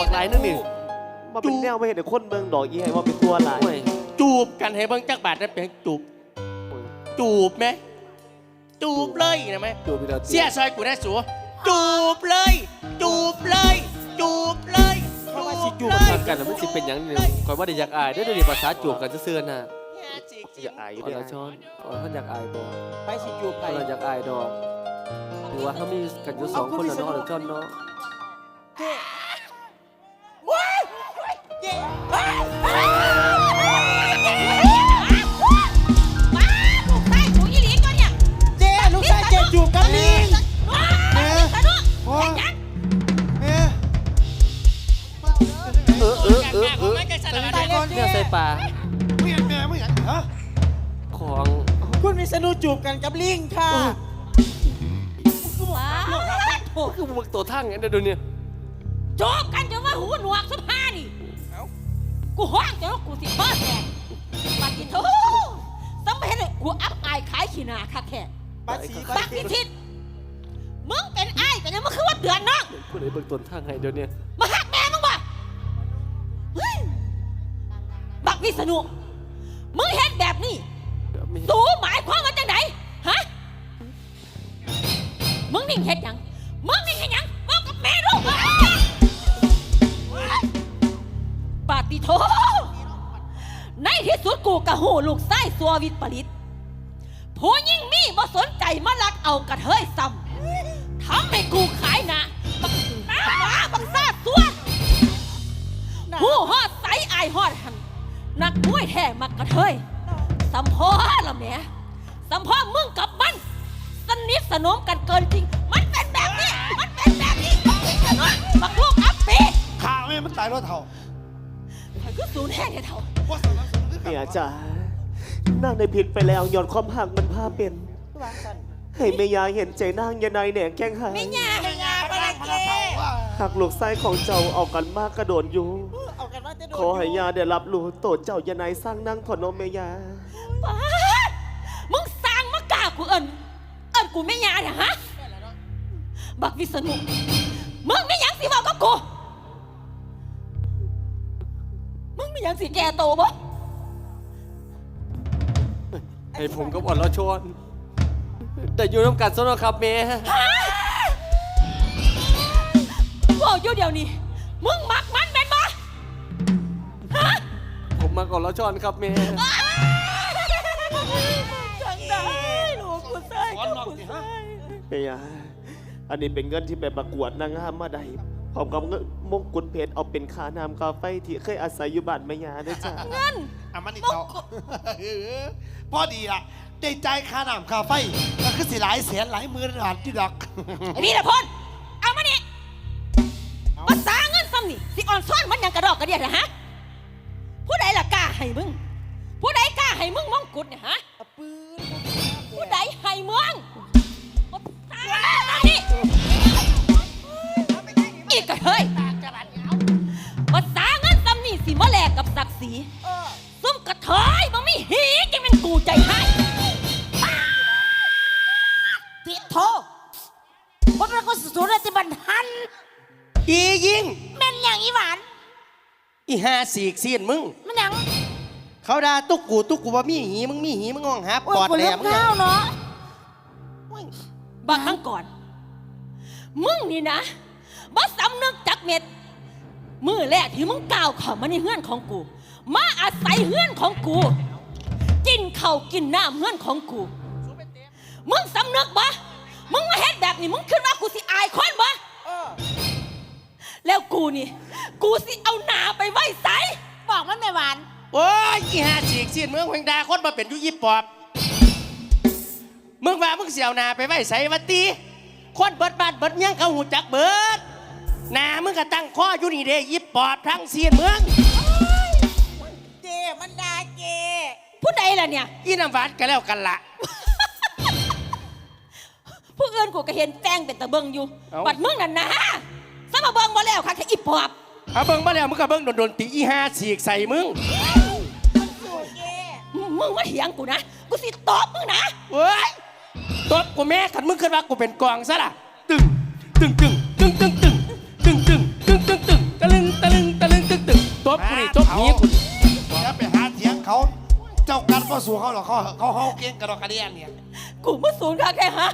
บักหลายนึงนี่มาเป็นแนวไม่เห็นแต่คนเมืองดอกอีให้ว่าเป็นตัวหลายโอ้ยจูบกันให้เบิ่งจักบาทได้เป็นจูบ จูบไหมจูบเลยนะไหมดูพี่ดาวเสียซอยกูได้สัวจูบเลย จูบเลย จูบเลยเพราะว่าสิจูบเลมันยทำกันแล้วมันสิเป็นหยังนี่ก่อนว่าได้อยากอายได้อเดูดิภาษาจูบกันซื่อๆน่ะอย่าอายอยู่ขอเด้อละช้อนขอท่านอยากอายบ่ไปสิจูบไปเราอยากอายดอกหรือว่าถ้ามีกันอยู่สองคนแล้วเนาะละช้อนเนาะ คุณวิษณุจูบกันกับลิงค่ะโอ้คือมึกตัวทั้งเนี่ยเดี๋ยวนี้จบกันจะว่าหูหนวกสุภานี่กูห้องจะว่ากูสิเพิ่แทนปฏิโทต้องไปเห็นเลยกูอับอายขายขี้หนาคักแท้ปัดสีบักพิทิศมึงเป็นไอ้ายแต่เนี่ยมึงคือว่าเดือนน้องผู้ใดเบิกตัวทั้งให้เดี๋ยวนี้มาหักแม่มึงบ่เฮ้ยบักวิษณุมึงเห็นแบบนี้ เดี๋ยวมีสูหมายความว่าจังไหนฮะ มึงนิ่งเฮ็ดหยัง มึงนิ่งเฮ็ดหยังบอกกับแม่ลูกปาติโท ในที่สุดกูกะหูลูกไส้สัววิตปริต ผู้ยิ่งมีบ่สนใจมาลักเอากระเทยซ้ำทำให้กูขายหนะบักหน้าหมาบักซาดสัวผู้ฮอดใสอายฮอดหันนักมวยแท้มักกระเทย สัมพอละแหม่สัมพอมึงกับมัน สนิทสนมกันเกินจริง มันเป็นแบบนี้ มันเป็นแบบนี้บักลูกอัปปีข่าแม่มันตายรถเถ่าข่อยก็สูญแห้งเท่าว่าสารสนคือเนี่ยจ้านั่งในผิดไปแล้วย้อนความหักมันพาเป็น วางกันให้แม่ยายเห็นใจนางยานายแหน่งแข้งหางไม่ยากไม่งาพลังพลังเถ่าว่าหักลูกไส้ของเจ้าเอากันมากกระโดดอยู่ เอากันว่าจะโดนขอให้ยาได้รับรู้โตดเจ้ายานายสร้างนั่งถอนอมแม่ยา ป้าดมึงสร้างมากล้ากูเอิญเอิญกูไม่ยาเนี่ยฮะ บักวิษณุมึงไม่หยังสิบอกกับกู มึงไม่หยังสิแกโตบ่ ให้ผมกับอ่อนละช้อนแต่อยู่น้ำกันซะเนาะครับแม่บอกอยู่เดี๋ยวนี้ มึงมักมันเป็นบ่ฮะผมมาก่อนละช้อนครับแม่จังได้ลูกกูใส่กับกูใส่แม่ยาอันนี้เป็นเงินที่แบบประกวดนางงามมาได้พร้อมกับเงินมงกุฎเพชรเอาเป็นค่าน้ำกาไฟที่เคยอาศัยอยู่บ้านแม่ยาด้วยจ้าเงินอะมันนี่เถ่าพอดีอะได้ใจายค่าน้ำค่าไฟก็คือสิหลายแสนหลายหมื่นบาทที่ดอกไอ้พี่ละพลเอามานี่ภาษาเงินซ้ำนี่สิอ่อนซ่อนมันหยังกระดอกกระเดียดนะฮะผู้ใดล่ะกล้าให้มึง ผู้ใดกล้าให้มึงมองกุฎเนี่ยฮะปืนผู้ใดให้มึง หาสีกเสียนมึง มันหยังเขาด่าตุกกูตุกกูว่ามีหีมึงมีหีมึงงองหาโอ้ยปอดกูแหลเลือมกมึงข้าวเนาะบางครั้งก่อน มึงนี่นะบ่สำนึกจักเม็ดมือแรกที่มึงก้าวเข้ามาในเฮือนของกู มาอาศัยเฮือนของกู กินข้าวกินน้ำเฮือนของกู มึงสำนึกบ่มึงมาเฮ็ดแบบนี้มึงคิดว่ากูสิอายคนบ่ แล้วกูนี่ กูสิเอาหนาไปไว้ใสบอกมันไม่หวาน โอ้ยอีหาสีกเสียนมึงเพิ่งด่าคนมาเป็นอยุยิปปอบ มึงว่ามึงเสียวหนาไปไว้ใส่วัตีคนเบิดบ้านเบิดเมียงเขาหูจักเบิดหนามึงก็ตั้งข้ออยู่นี่เด้ยิปปอบทั้งเสียนเมืองเจมันดาเจผู้ใดล่ะเนี่ยอีน้ำหวานก็แล้วกันละ ผู้อื่นกูก็เห็นแจ้งเป็นตะเบิงอยู่เอ้า บัดมึงนั่นนะ แล้มาเบิ้งมาแล้วค่ะแค่อีปอบเอาเบิ้งมาแล้วมึงก็เบิ้งโดนโดนตีอีห้าฉีกใส่มึงมึงมาเถียงกูนะ กูสิตบมึงนะเว้ยตบกูแม่ขันมึงขึ้นมากูเป็นกองซะล่ะตึงตึงตึงตึงตึงตึงตึงตึงตึงตึงตึงตะลึงตะลึงตะลึงตึงตึงตบกูนี่ตบนี้กูอย่าไปหาเถียงเขา เจ้ากันก็สู้เขาหรอกเขาเขาเขาเก่งกระดอกกระเดียนเนี่ย กูมาสูนค่ะแกฮะ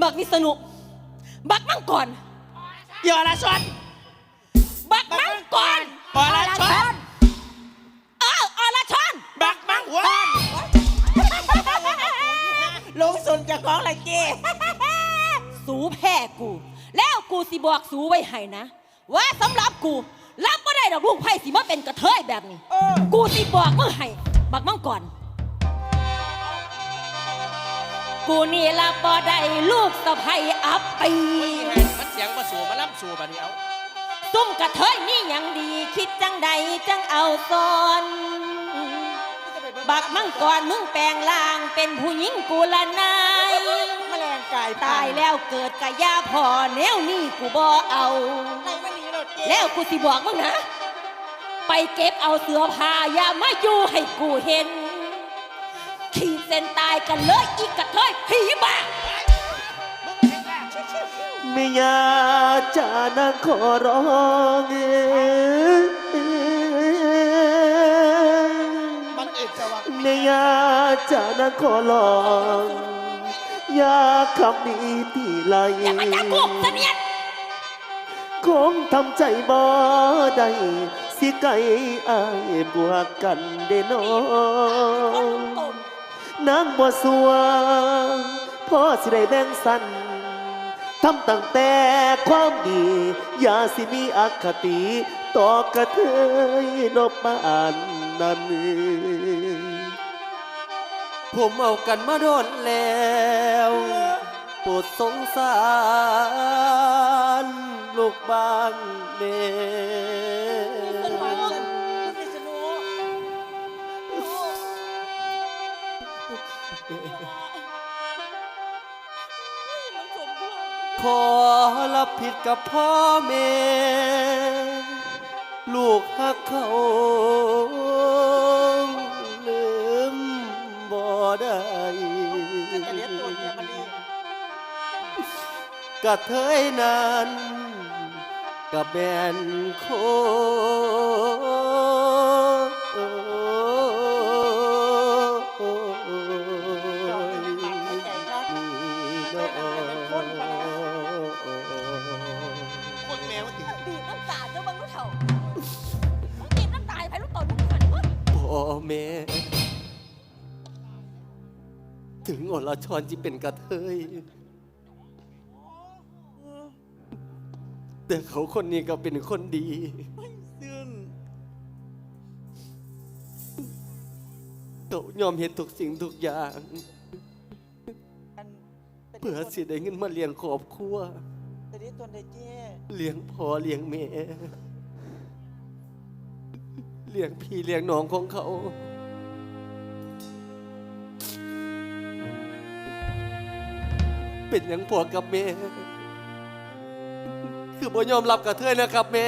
บักวิษณุ บักมังก่อนเดี๋ยวละชนบักมังก่อนปอละชนเอออรชนบักมังว้าลงสุนจะของอะไรเจ้สูแพ้กู แล้วกูสิบอกสูไว้ให้นะ ว่าสำหรับกูรับไม่ได้ดอกลูกไผ่สิมาเป็นกระเทยแบบนี้ กูสิบอกมึงให้บักมังก่อ กูนี่รับบ่ได้ลูกสะใภ้อับปีมันเสียงมาสู่มาล่ำสู่บัดนี้เอาซุ่มกระเทยนี่ยังดี คิดจังใดจังเอาซ้อนบักมังกรมึงแปลงล่างเป็นผู้หญิงกูละนายแมลงกายตายแล้วเกิดกะยาพอแนวนี่กูบ่เอาในมันนี่รถเจ้แล้วกูสิบอกมึงนะ ไปเก็บเอาเสื้อผ้าอย่ามาอยู่ให้กูเห็นขีด เส้นตายกันเลยอีกกระเทยผีบ้าไม่อยากจะนั่งขอร้องเอ่ยมันเอกจะว่าไม่อยากจะนั่งขอร้องอยากคำนี้ที่ไหลอย่ามาจับกูเสนียดคงทำใจบ่ได้สิไกลอายบวกกันเด้น้อง นางบ่สัวพ่อสิได้แบ่งสันทำตั้งแต่ความดี อย่าสิมีอคติ ต่อกระเทยนบบ้านนั้นผมเอากันมาโดนแล้วปรดสงสาร ลูกบ้างเด้ ขอรับผิดกับพ่อแม่ ลูกหักเขาลืมบ่ได้กะเทยนั้นกับแบนโค อรชรที่เป็นกระเทยแต่เขาคนนี้ก็เป็นคนดีเขายอมเห็นทุกสิ่งทุกอย่างเพื่อสิได้เงินมาเลี้ยงครอบครัว แต่นี้ตัวเด็กเจ้เลี้ยงพ่อเลี้ยงแม่เลี้ยงพี่เลี้ยงน้องของเขา เป็นหยังพ่อกับแม่ คือบ่ยอมรับกับเธอนะครับแม่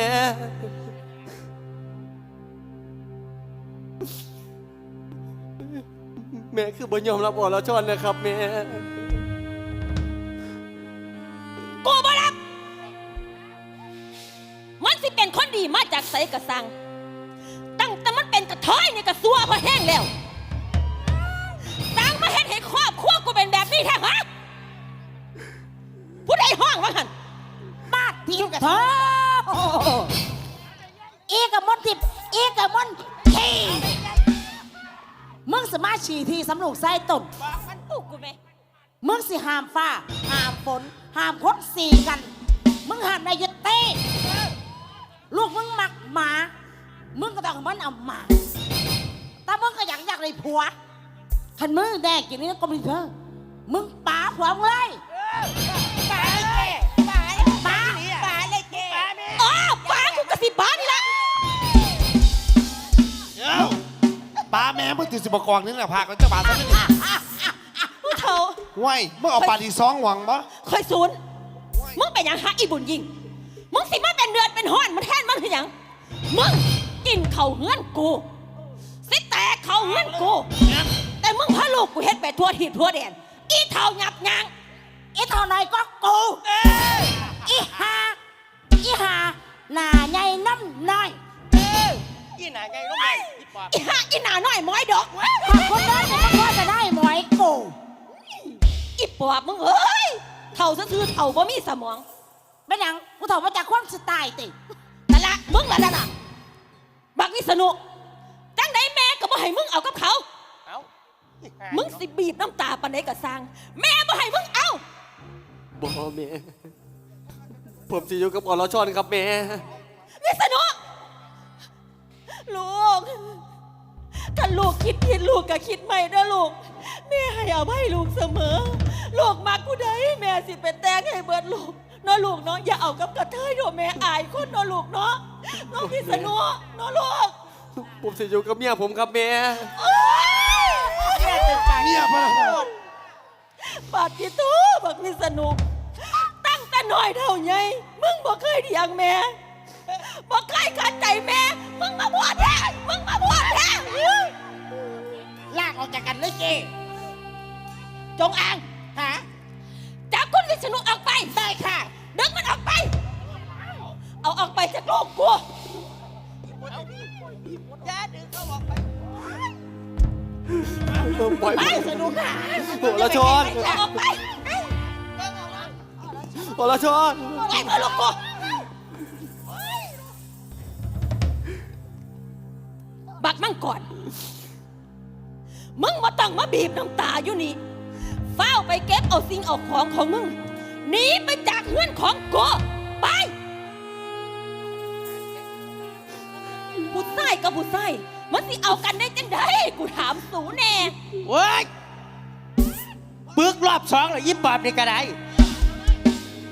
แม่คือบ่ยอมรับอรชรนนะครับแม่กูบ่รับ มันสิเป็นคนดีมาจากไสกระสัง ตั้งแต่มันเป็นกระเทยนี่กระซัวพอแห้งแล้ว ตั้งมาเห็นให้ครอบครัวกูเป็นแบบนี้แท้ฮะ ห้องวะหันบาดทีมกับเธอเอกับมนทิพย์เอกับมนทีมึงสมาฉี่ทีสำลูกไส้ต้นมันปลุกกูไหมมึงสิห้ามฟ้าห้ามฝนห้ามคนสีกัน มึงห้ามนายยเต้ลูกมึงมักหมา มึงก็ต้องให้มันเอาหมาแต่มึงก็อยากอยากเลยผัวขันมึงแดกอย่างนี้ก็มีเธอมึงป๋าผัวมึงเลยาแม่มึงติดสิบกองนี่แหละพากันจะบาดซะไม่ดีผู้เฒ่าห้วยมึงเอาปลาดีสองหวังปะคอยศูนย์มึงเป็นหยังหาอีบุญยิง มึงสิมาเป็นเดือนเป็นห้อนมันแทนมันคือหยัง มึงกินเข่าวเฮือนกู สิแตกเข่าวเฮือนกู แต่มึงพาลูกกูเฮ็ดไปทั่วทิศทั่วแดน อีเท่าหยับยางอีเท่าน้อยก็กูอีหาอีหาหน้าใหญ่น้ำน้อยยี่หนาไงลูกใหญ่ปอ บอีห่าอีหนาน้อยหมอยดอกขอบคุณเลยที่มันว่าจะได้หมอยกูอีปอบมึงเอ้ยเท่าซื่อๆเท่าบ่มีสมองเป็นหยังกูถามว่าจากความสไตล์ตินั่นละมึงละนั่นน่ะบักวิษณุจังไดแม่ก็บ่ให้มึงเอากับเขา เอ้ามึงสิบีบน้ำตาปานใดก็สร้าง แม่บ่ให้มึงเอา บ่แม่ ผมจะอยู่กับอรชรครับแม่ วิษณุ ลูกถ้าลูกคิดผิดลูกก็คิดใหม่นะลูก แม่ให้อภัยลูกเสมอ ลูกมักกูได้แม่สิเป็นแตงให้เบิดลูกเนาะลูกเนาะอย่าเอากับกระเทยโดแม่อายคนเนาะลูกเนาะเนาะวิษณุเนาะลูกผมจะอยู่กับเมียผมครับแม่เอ้ยเมียพะนะปาดที่ตูบักวิษณุตั้งแต่น้อยเท่าไงมึงบ่เคยเถียงแม่บ่เคยขัดใจแม่ มึงมาบวชแท้มึงมาบวชแท้ลากออกจากกันเลยเจจงอางฮะจับคุณวิษณุออกไปได้ค่ะ ดึงมันออกไป เอาออกไปจากโลกกูปล่อยไปผมสนุกค่ะอรชรเอาออกไปอรชรไปเพื่อลูกกู ก่อน มึงมาต้องมาบีบน้ำตาอยู่นี่เฝ้าไปเก็บเอาสิ่งเอาของของมึงหนีไปจากเฮือนของกูไปผู้ชายกับผู้ชายมันสิเอากันได้จังไดกูถามสูแน่โว้ยปึกรอบสองเลยยิบปอบนี่ก็ได้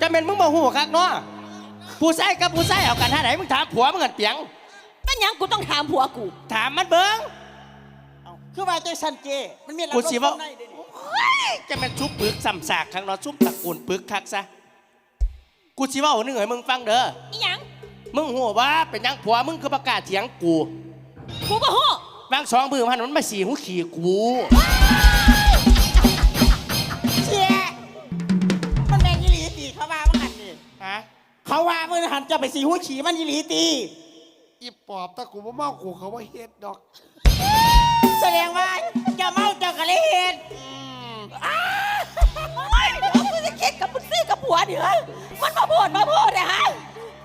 จะเป็นมึงมาหูคักเนาะผู้ชายกับผู้ชายเอากันท่าไหนมึงถามผัวมึงกันเปียง เป็นหยังกูต้องถามผัวกูถามมันเบิ้งคือว่าใจสันเจ มันมีกูสิว่าเฮ้ยจะเป็นชุบปึกซ้ำซากครั้งเนาะชุบตระกูลปึกคักซะกูสิเว่าหนึ่งให้มึงฟังเด้ออีหยังมึงหัวว่าเป็นหยังผัวมึงคือประกล้าศเถียงกูกูบ่ฮู้บางสองมือพันมันมาสีหูขี่กูเชียมันแมงยีหลีตีเขาว่ามันหันนี่ฮะเขาว่ามันหันจะไปสีหัวฉีมันยีหลีตี อีปอบถ้ากูบ่เมากูเขาว่าเฮ็ดดอกแสดงว่าจะเมาเจ้ากะเลยเห็นไม่เดี๋ยวกูจะคิดกับมึงซี่กับผัวเดี๋ยวมันมาพูดมาพูดเลยฮะ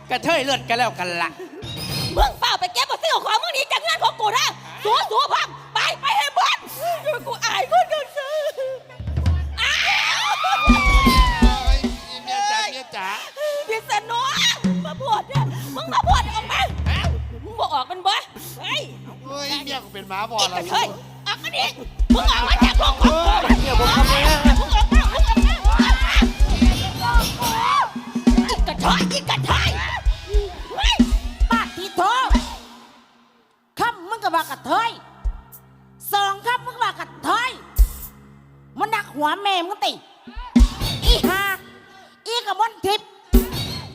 กระเทยเลือดกันแล้วกันละมึงเฝ้าไปเก็บมาซี่ของมึงหนีจากงานของกูนะสัวสัวพังไปไปให้หมดกูอายคนกันซื้ออ้าวเมียจ๋าเมียจ๋าพิษณุมึงมาพูดเมึงบอกออกมันบ่เฮ้ยเฮ้ยเมียกูเป็นหมาบออีดกแล้ระวเทยออกมาดิมึงออกมาจากโลกของกูเมียผมครับแม่มึงออกมามึงออกมาอีกกระเทยอีกกระเทยเฮ้ยปาดทีโทคำมึงก็ว่ากระเทยสองคำมึงว่ากระเทยมันดักหัวแม่มึงติอีหาอีกระมนทิพย์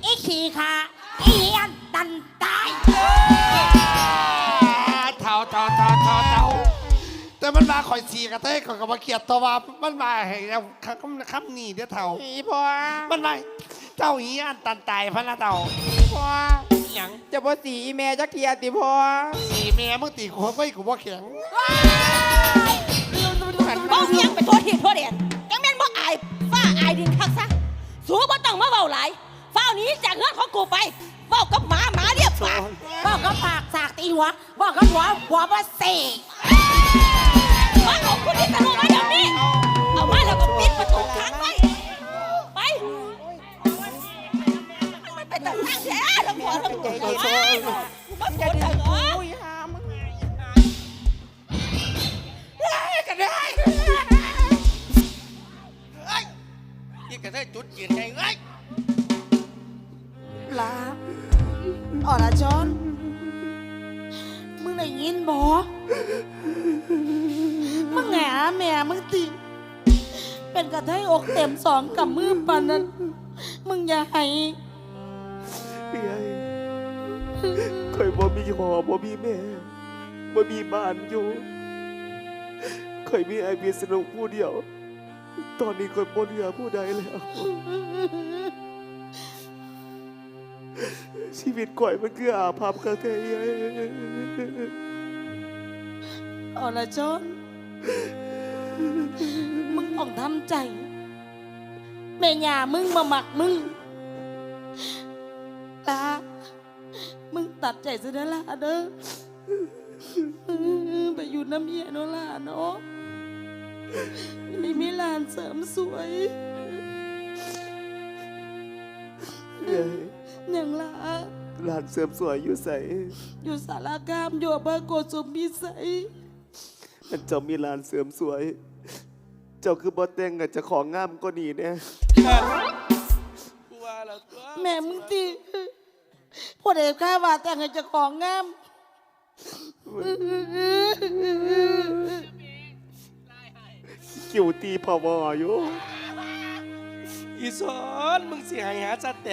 อีขี่ขาอีอันตันตาย แต่มันมาคอยสีกระเทยข่อยก็มาเกลียดตัวว่ามันมาให้เราคำคำนี้เด้อเท่าอีพ่อมันมาเจ้าหีอันตันตายพะนะเท่าพ่อหยังจะบ่สีอีแม่จักเทียติพ่อสีแม่มึงตีกูไว้กูบ่แข็งบ่เมียงไปโทษทีโทษเด่นจังแม่นบ่อายฟ้าอายดินคักซะสูบ่ต้องมาเว้าหลายเฝ้าหนี้จากเงินของกูไปเว้ากับหมาหมาเรียบปากบอกก็ปากสากตีหัวบอกก็หัวหัวบ่เสกมาเอา คุณที่ตะลุมาเดี๋ยวนี้ เอามาแล้วก็ปิดประตูค้างไว้ไป มันเป็นตะตั้งแท้ทั้งหัวทั้งหัวมาพูดกันเหรออุ้ยหามึงได้กันได้ยี่กระเทยจุดยืนไงเอ้ยลาออรชนมึงได้ยินบ่มึงแหงแม่มึงติ เป็นกระเทยอกเต็มสองกับมือปันนั้น มึงอย่าให้เอ้ยเคยบ่มีพ่อบ่มีแม่บ่มีบ้านอยู่เคยมีไอพีสนุกผู้เดียว ตอนนี้คนบนเหลือผู้ใดแล้ว ชีวิตก่อยมันคืออาภัพกระเทยอรชน มึงต้องทำใจ แม่ย่ามึงมาหมักมึงตามึงตัดใจซะนะล่ะเด้อเออไปอยู่น้ำเมียเนาะล่ะเนาะนี่มีหลานเสริมสวยเอ้ยอย่างล่ะร้านเสริมสวยอยู่ใสอยู่สารกามอยู่อำเภอโกสุมพิสัย อันเจ้ามีร้านเสริมสวย เจ้าคือบ่แต่งกับเจ้าของงามก็นี่เนี่ยกูว่าแล้วตัวแม่มึงตีพอเด็กข้าว่าแต่งให้เจ้าของงาม คิวตีพอวออยู่ อีสอนมึงสิให้หาจัดแต่